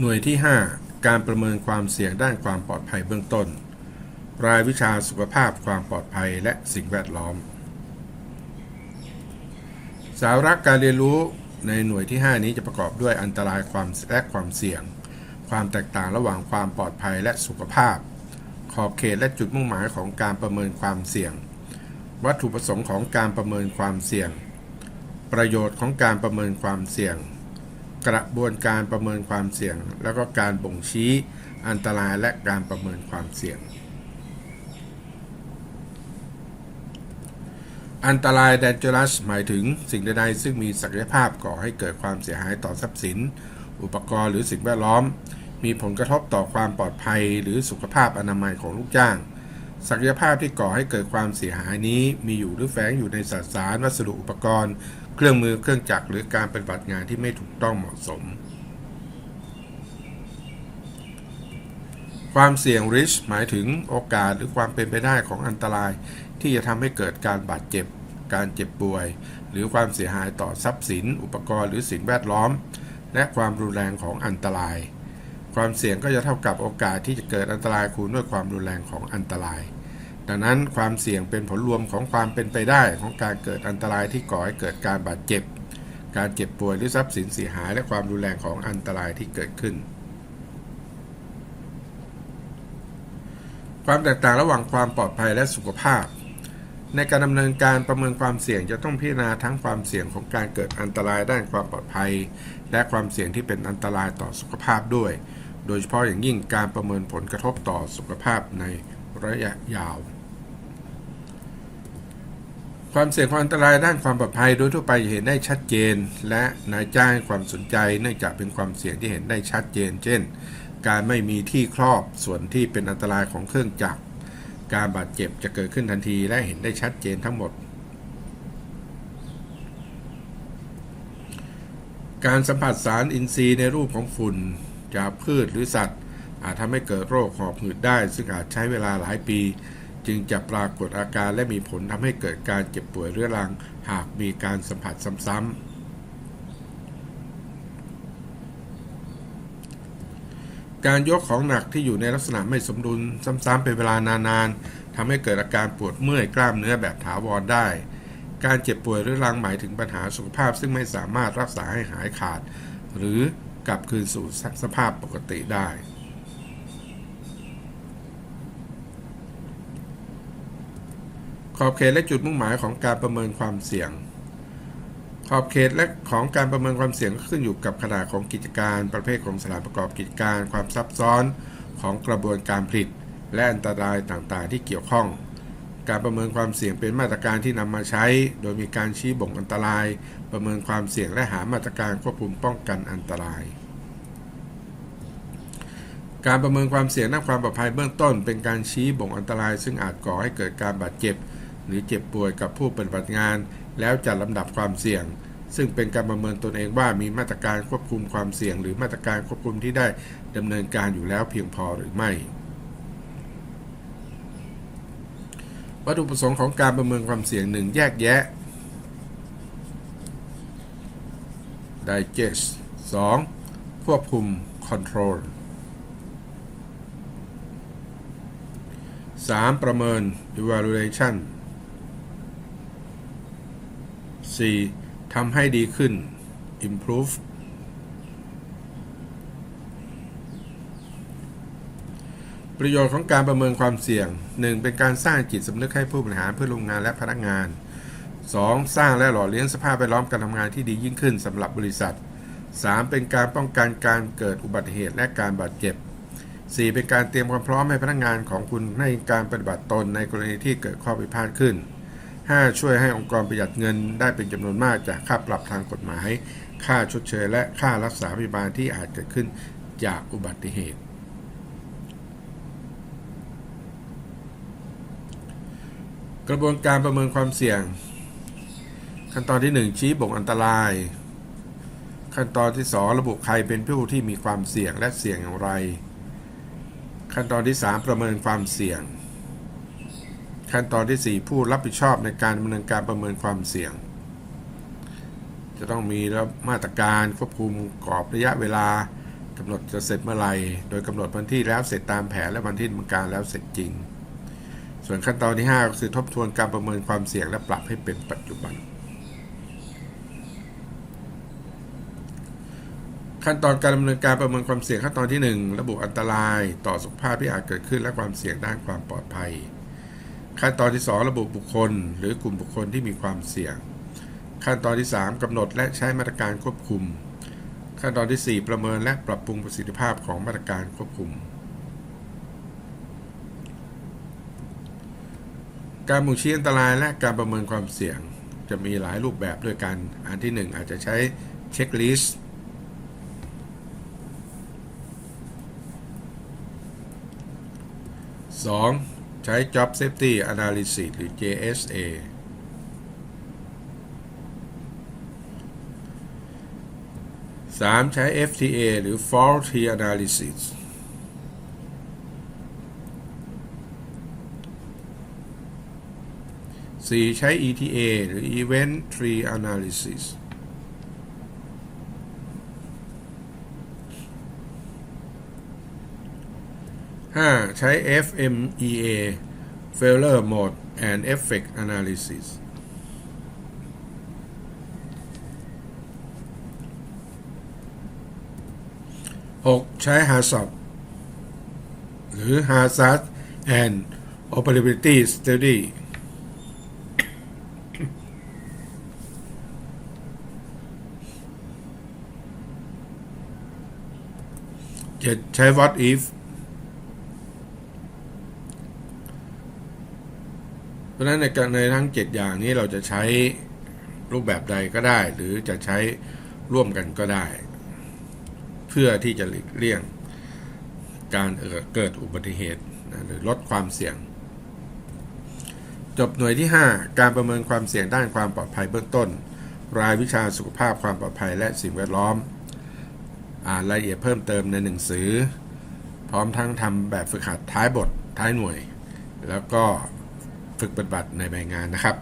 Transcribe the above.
หน่วยที่ 5 การประเมินความเสี่ยงด้านความปลอดภัยเบื้องต้น รายวิชาสุขภาพความปลอดภัยและสิ่งแวดล้อม สาระการเรียนรู้ในหน่วยที่ 5 นี้จะประกอบด้วยอันตรายความและความเสี่ยง ความแตกต่างระหว่างความปลอดภัยและสุขภาพ ขอบเขตและจุดมุ่งหมายของการประเมินความเสี่ยง วัตถุประสงค์ของการประเมินความเสี่ยง ประโยชน์ของการประเมินความเสี่ยง กระบวนการประเมินความเสี่ยง แล้วก็การบ่งชี้อันตรายและการประเมินความเสี่ยง อันตราย dangerous หมายถึงสิ่งใดๆซึ่งมีศักยภาพก่อให้เกิดความเสียหายต่อทรัพย์สิน อุปกรณ์หรือสิ่งแวดล้อม มีผลกระทบต่อความปลอดภัยหรือสุขภาพอนามัยของลูกจ้าง ศักยภาพที่ก่อให้เกิดความเสียหายนี้มีอยู่หรือแฝงอยู่ในสสารวัสดุอุปกรณ์ เครื่องมือเครื่องจักรหรือการปฏิบัติงานที่ไม่ถูกต้องเหมาะสม ความเสี่ยง risk หมายถึงโอกาสหรือความเป็นไปได้ของอันตราย ที่จะทำให้เกิดการบาดเจ็บ การเจ็บป่วย หรือความเสียหายต่อทรัพย์สิน อุปกรณ์หรือสิ่งแวดล้อม และความรุนแรงของอันตราย ความเสี่ยงก็จะเท่ากับโอกาสที่จะเกิดอันตรายคูณด้วยความรุนแรงของอันตราย ดังนั้นความเสี่ยงเป็นผลรวมของความเป็นไปได้ของการเกิดอันตรายที่ก่อให้เกิดการบาดเจ็บ การเจ็บป่วยหรือทรัพย์สินเสียหาย และความรุนแรงของอันตรายที่เกิดขึ้น ความแตกต่างระหว่างความปลอดภัยและสุขภาพในการดำเนินการประเมินความเสี่ยงจะต้องพิจารณาทั้งความเสี่ยงของการเกิดอันตรายด้านความปลอดภัย และความเสี่ยงที่เป็นอันตรายต่อสุขภาพด้วย โดยเฉพาะอย่างยิ่งการประเมินผลกระทบต่อสุขภาพในระยะยาว ความเสี่ยงความอันตรายด้านความปลอดภัยโดยทั่วไปเห็นได้ชัดเจน และนายจ้างความสนใจ เนื่องจากเป็นความเสี่ยงที่เห็นได้ชัดเจน เช่น การไม่มีที่ครอบส่วนที่เป็นอันตรายของเครื่องจักร การบาดเจ็บจะเกิดขึ้นทันทีและเห็นได้ชัดเจนทั้งหมดการสัมผัสสารอินทรีย์ในรูปของฝุ่น จากพืชหรือสัตว์ อาจทำให้เกิดโรคหอบหืดได้ ซึ่งอาจใช้เวลาหลายปี จึงจะปรากฏอาการและมีผลทำให้เกิดการเจ็บป่วยเรื้อรัง หากมีการสัมผัสซ้ำๆการยกของหนักที่อยู่ในลักษณะไม่สมดุลซ้ำๆเป็นเวลานานๆทำให้เกิดอาการปวดเมื่อยกล้ามเนื้อแบบถาวรได้ การเจ็บป่วยเรื้อรังหมายถึงปัญหาสุขภาพซึ่งไม่สามารถรักษาให้หายขาด หรือ กลับคืนสู่สภาพปกติได้ ขอบเขตและจุดมุ่งหมายของการประเมินความเสี่ยง ขอบเขตและของการประเมินความเสี่ยงก็ขึ้นอยู่กับขนาดของกิจการ ประเภทของสถานประกอบกิจการ ความซับซ้อนของกระบวนการผลิต และอันตรายต่างๆ ที่เกี่ยวข้อง การประเมินความเสี่ยงเป็นมาตรการที่นำมาใช้ โดยมีการชี้บ่งอันตราย ประเมินความเสี่ยงและหามาตรการควบคุมป้องกันอันตราย การประเมินความเสี่ยงด้านความปลอดภัยเบื้องต้น เป็นการชี้บ่งอันตราย ซึ่งอาจก่อให้เกิดการบาดเจ็บ หรือเจ็บป่วยกับผู้ปฏิบัติงาน แล้วจัดลำดับความเสี่ยง ซึ่งเป็นการประเมินตนเองว่ามีมาตรการควบคุมความเสี่ยง หรือมาตรการควบคุมที่ได้ดำเนินการอยู่แล้วเพียงพอหรือไม่ วัตถุประสงค์ของการประเมินความเสี่ยงหนึ่งแยกแยะ digest 2. ควบคุม control 3. ประเมิน evaluation 4. ทำให้ดีขึ้น improve ประโยชน์ของการประเมินความเสี่ยง 1. เป็นการสร้างจิตสำนึกให้ผู้บริหารเพื่อโรงงานและพนักงาน 2. สร้างและหล่อเลี้ยงสภาพแวดล้อมการทำงานที่ดียิ่งขึ้นสำหรับบริษัท 3. เป็นการป้องกันการเกิดอุบัติเหตุและการบาดเจ็บ 4. เป็นการเตรียมความพร้อมให้พนักงานของคุณในการปฏิบัติตนในกรณีที่เกิดข้อผิดพลาดขึ้น 5. ช่วยให้องค์กรประหยัดเงินได้เป็นจำนวนมากจากค่าปรับทางกฎหมาย ค่าชดเชย และค่ารักษาพยาบาลที่อาจเกิดขึ้นจากอุบัติเหตุ กระบวนการประเมินความเสี่ยง ขั้นตอนที่ 1 ชี้บ่งอันตราย ขั้นตอนที่ 2 ระบุใครเป็นผู้ที่มีความเสี่ยงและเสี่ยงอย่างไร ขั้นตอนที่ 3 ประเมินความเสี่ยง ขั้นตอนที่ 4 ผู้รับผิดชอบในการดำเนินการประเมินความเสี่ยง จะต้องมีมาตรการควบคุมกรอบระยะเวลากำหนดจะเสร็จเมื่อไหร่ โดยกำหนดวันที่แล้วเสร็จตามแผนและวันที่ดำเนินการแล้วเสร็จจริง ส่วนขั้นตอนที่ 5 ก็คือทบทวนการประเมินความเสี่ยงและปรับให้เป็นปัจจุบัน ขั้นตอนการดำเนินการประเมินความเสี่ยงขั้นตอนที่ 1 ระบุอันตรายต่อสุขภาพที่อาจเกิดขึ้นและความเสี่ยงด้านความปลอดภัย ขั้นตอนที่ 2 ระบุบุคคล หรือกลุ่มบุคคลที่มีความเสี่ยง ขั้นตอนที่ 3กำหนดและใช้มาตรการควบคุม ขั้นตอนที่ 4 ประเมินและปรับปรุงประสิทธิภาพของมาตรการควบคุม การบ่งชี้อันตรายและการประเมินความเสี่ยงจะมีหลายรูปแบบด้วยกัน อันที่ 1 อาจจะใช้เช็คลิสต์ 2. ใช้ Job Safety Analysis หรือ JSA 3. ใช้ FTA หรือ Faulty Analysis 4. ใช้ ETA หรือ Event Tree Analysis 5. ใช้ FMEA Failure Mode and Effect Analysis 6. ใช้ HACCP หรือ Hazard and Operability Study 7. ใช้ What If เพราะฉะนั้นในการในทั้ง 7 อย่างนี้เราจะใช้รูปแบบใดก็ได้ หรือจะใช้ร่วมกันก็ได้ เพื่อที่จะหลีกเลี่ยงการเกิดอุบัติเหตุหรือลดความเสี่ยง จบหน่วยที่ 5 การประเมินความเสี่ยงด้านความปลอดภัยเบื้องต้น รายวิชาสุขภาพความปลอดภัยและสิ่งแวดล้อม อ่านรายละเอียดเพิ่มเติมในหนังสือ พร้อมทั้งทำแบบฝึกหัดท้ายบทท้ายหน่วย แล้วก็ฝึกปฏิบัติในใบงานนะครับ